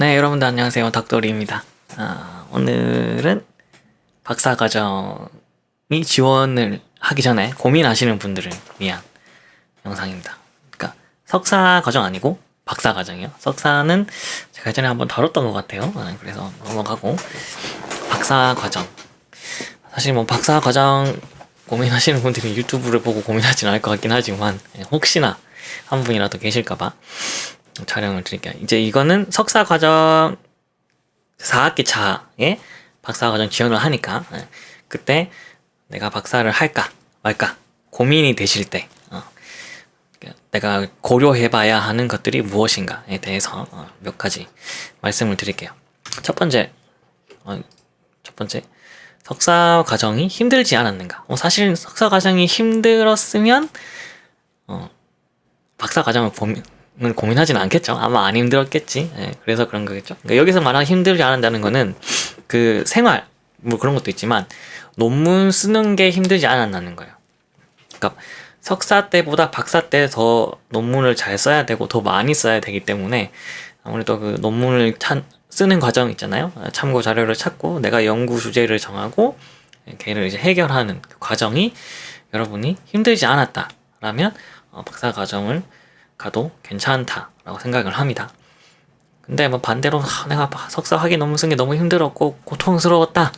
네, 여러분들 안녕하세요. 닥터리입니다. 아, 오늘은 박사과정이 지원을 하기 전에 고민하시는 분들을 위한 영상입니다. 그러니까 석사 과정 아니고 박사 과정이요. 석사는 제가 예전에 한번 다뤘던 것 같아요. 아, 그래서 넘어가고 박사 과정. 사실 뭐 박사 과정 고민하시는 분들이 유튜브를 보고 고민하진 않을 것 같긴 하지만 혹시나 한 분이라도 계실까봐 촬영을 드릴게요. 이제 이거는 석사 과정 4학기 차에 박사 과정 지원을 하니까 예, 그때 내가 박사를 할까 말까 고민이 되실 때 어, 내가 고려해봐야 하는 것들이 무엇인가에 대해서 어, 몇 가지 말씀을 드릴게요. 첫 번째, 어, 첫 번째 석사 과정이 힘들지 않았는가? 어, 사실 석사 과정이 힘들었으면 어, 박사 과정을 을 고민하진 않겠죠. 아마 안 힘들었겠지. 예, 그래서 그런 거겠죠. 그러니까 여기서 말하는 힘들지 않는다는 거는 그 생활 뭐 그런 것도 있지만 논문 쓰는 게 힘들지 않았다는 거예요. 그러니까 석사 때보다 박사 때 더 논문을 잘 써야 되고 더 많이 써야 되기 때문에 아무래도 그 논문을 찬, 쓰는 과정 있잖아요. 참고 자료를 찾고 내가 연구 주제를 정하고 걔를 이제 해결하는 그 과정이 여러분이 힘들지 않았다라면 어, 박사 과정을 가도 괜찮다라고 생각을 합니다. 근데 뭐 반대로 아, 내가 석사 학위 논문 쓴 게 너무 힘들었고 고통스러웠다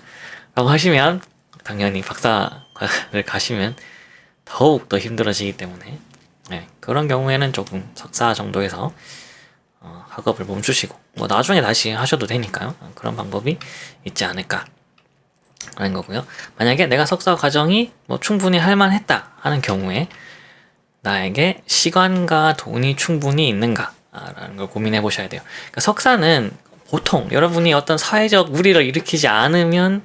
라고 하시면 당연히 박사를 가시면 더욱 더 힘들어지기 때문에 네, 그런 경우에는 조금 석사 정도에서 어, 학업을 멈추시고 뭐 나중에 다시 하셔도 되니까요 그런 방법이 있지 않을까 라는 거고요 만약에 내가 석사 과정이 뭐 충분히 할만했다 하는 경우에 나에게 시간과 돈이 충분히 있는가 라는 걸 고민해 보셔야 돼요. 그러니까 석사는 보통 여러분이 어떤 사회적 무리를 일으키지 않으면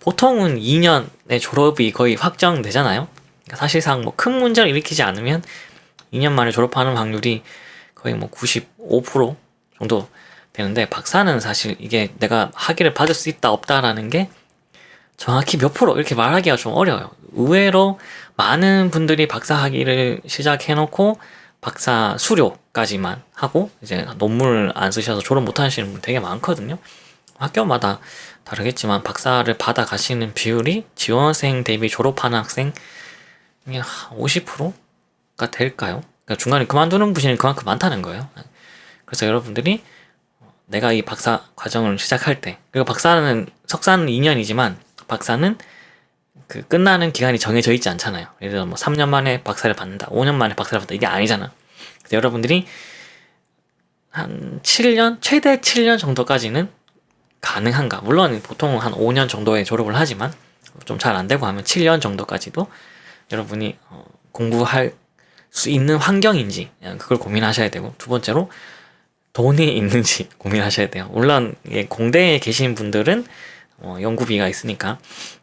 보통은 2년의 졸업이 거의 확정되잖아요. 그러니까 사실상 뭐 큰 문제를 일으키지 않으면 2년 만에 졸업하는 확률이 거의 뭐 95% 정도 되는데 박사는 사실 이게 내가 학위를 받을 수 있다 없다라는 게 정확히 몇 프로 이렇게 말하기가 좀 어려워요. 의외로 많은 분들이 박사 학위를 시작해놓고 박사 수료까지만 하고 이제 논문을 안 쓰셔서 졸업 못 하시는 분 되게 많거든요. 학교마다 다르겠지만 박사를 받아 가시는 비율이 지원생 대비 졸업하는 학생 50%가 될까요? 그러니까 중간에 그만두는 분이 그만큼 많다는 거예요. 그래서 여러분들이 내가 이 박사 과정을 시작할 때 그리고 박사는 석사는 2년이지만 박사는 그 끝나는 기간이 정해져 있지 않잖아요. 예를 들어 뭐 3년 만에 박사를 받는다, 5년 만에 박사를 받는다 이게 아니잖아. 그래서 여러분들이 한 7년 최대 7년 정도까지는 가능한가? 물론 보통 한 5년 정도에 졸업을 하지만 좀 잘 안 되고 하면 7년 정도까지도 여러분이 어, 공부할 수 있는 환경인지 그걸 고민하셔야 되고 두 번째로 돈이 있는지 고민하셔야 돼요. 물론 공대에 계신 분들은 어, 연구비가 있으니까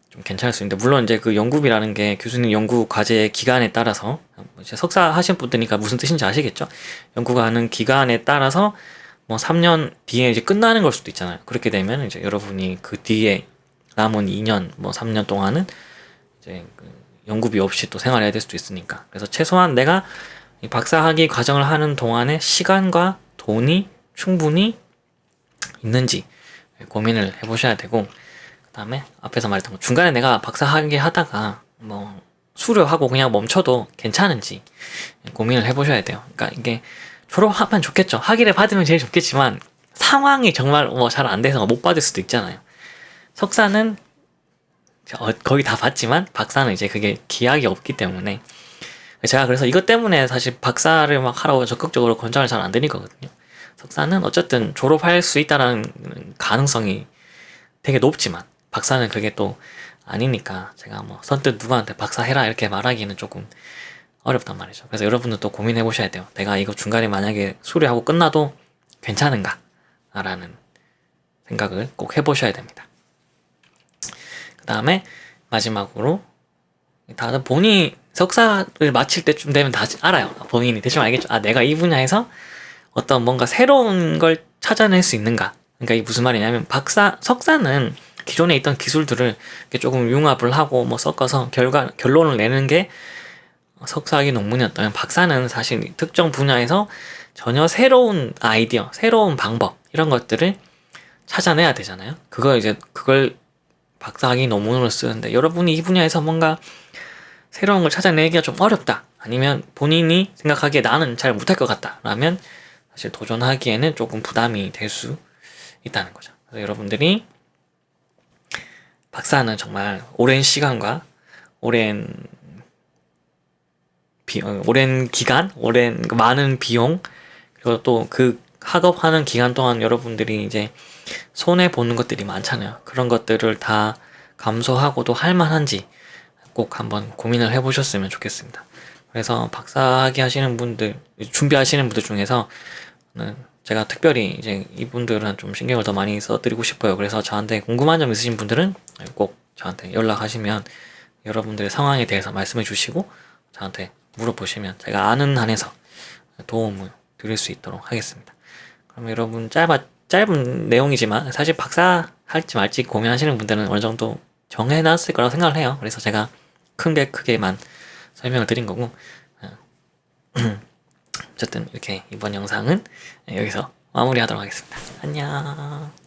좀 괜찮을 수 있는데 물론 이제 그 연구비라는 게 교수님 연구 과제 기간에 따라서 이제 석사 하신 분들이니까 무슨 뜻인지 아시겠죠? 연구가 하는 기간에 따라서 뭐 3년 뒤에 이제 끝나는 걸 수도 있잖아요. 그렇게 되면 이제 여러분이 그 뒤에 남은 2년 뭐 3년 동안은 이제 그 연구비 없이 또 생활해야 될 수도 있으니까 그래서 최소한 내가 이 박사학위 과정을 하는 동안에 시간과 돈이 충분히 있는지 고민을 해보셔야 되고 그다음에 앞에서 말했던 거 중간에 내가 박사 학위 하다가 뭐 수료하고 그냥 멈춰도 괜찮은지 고민을 해보셔야 돼요. 그러니까 이게 졸업하면 좋겠죠. 학위를 받으면 제일 좋겠지만 상황이 정말 뭐 잘 안 돼서 못 받을 수도 있잖아요. 석사는 어, 거의 다 받지만 박사는 이제 그게 기약이 없기 때문에 제가 그래서 이것 때문에 사실 박사를 막 하라고 적극적으로 권장을 잘 안 드리거든요. 석사는 어쨌든 졸업할 수 있다라는 가능성이 되게 높지만 박사는 그게 또 아니니까 제가 뭐 선뜻 누구한테 박사 해라 이렇게 말하기는 조금 어렵단 말이죠. 그래서 여러분도 또 고민해 보셔야 돼요. 내가 이거 중간에 만약에 수료하고 끝나도 괜찮은가? 라는 생각을 꼭 해보셔야 됩니다. 그 다음에 마지막으로 다들 본인이 석사를 마칠 때쯤 되면 다 알아요. 본인이 대충 알겠죠. 아, 내가 이 분야에서 어떤 뭔가 새로운 걸 찾아낼 수 있는가. 그러니까 이게 무슨 말이냐면 박사, 석사는 기존에 있던 기술들을 조금 융합을 하고 뭐 섞어서 결과 결론을 내는 게 석사학위 논문이었다면 박사는 사실 특정 분야에서 전혀 새로운 아이디어, 새로운 방법 이런 것들을 찾아내야 되잖아요. 그거 이제 그걸 박사학위 논문으로 쓰는데 여러분이 이 분야에서 뭔가 새로운 걸 찾아내기가 좀 어렵다. 아니면 본인이 생각하기에 나는 잘 못할 것 같다. 라면 사실 도전하기에는 조금 부담이 될 수 있다는 거죠. 그래서 여러분들이 박사는 정말 오랜 시간과 오랜 비, 어, 오랜 기간, 오랜 그 많은 비용, 그리고 또 그 학업하는 기간 동안 여러분들이 이제 손해 보는 것들이 많잖아요. 그런 것들을 다 감소하고도 할 만한지 꼭 한번 고민을 해보셨으면 좋겠습니다. 그래서 박사학위 하시는 분들, 준비하시는 분들 중에서 는 제가 특별히 이제 이분들은 좀 신경을 더 많이 써드리고 싶어요. 그래서 저한테 궁금한 점 있으신 분들은 꼭 저한테 연락하시면 여러분들의 상황에 대해서 말씀해 주시고 저한테 물어보시면 제가 아는 한에서 도움을 드릴 수 있도록 하겠습니다. 그럼 여러분 짧아 짧은 내용이지만 사실 박사 할지 말지 고민하시는 분들은 어느 정도 정해놨을 거라고 생각을 해요. 그래서 제가 큰 게 크게만 설명을 드린 거고 어, 어쨌든 이렇게 이번 영상은 여기서 마무리하도록 하겠습니다. 안녕.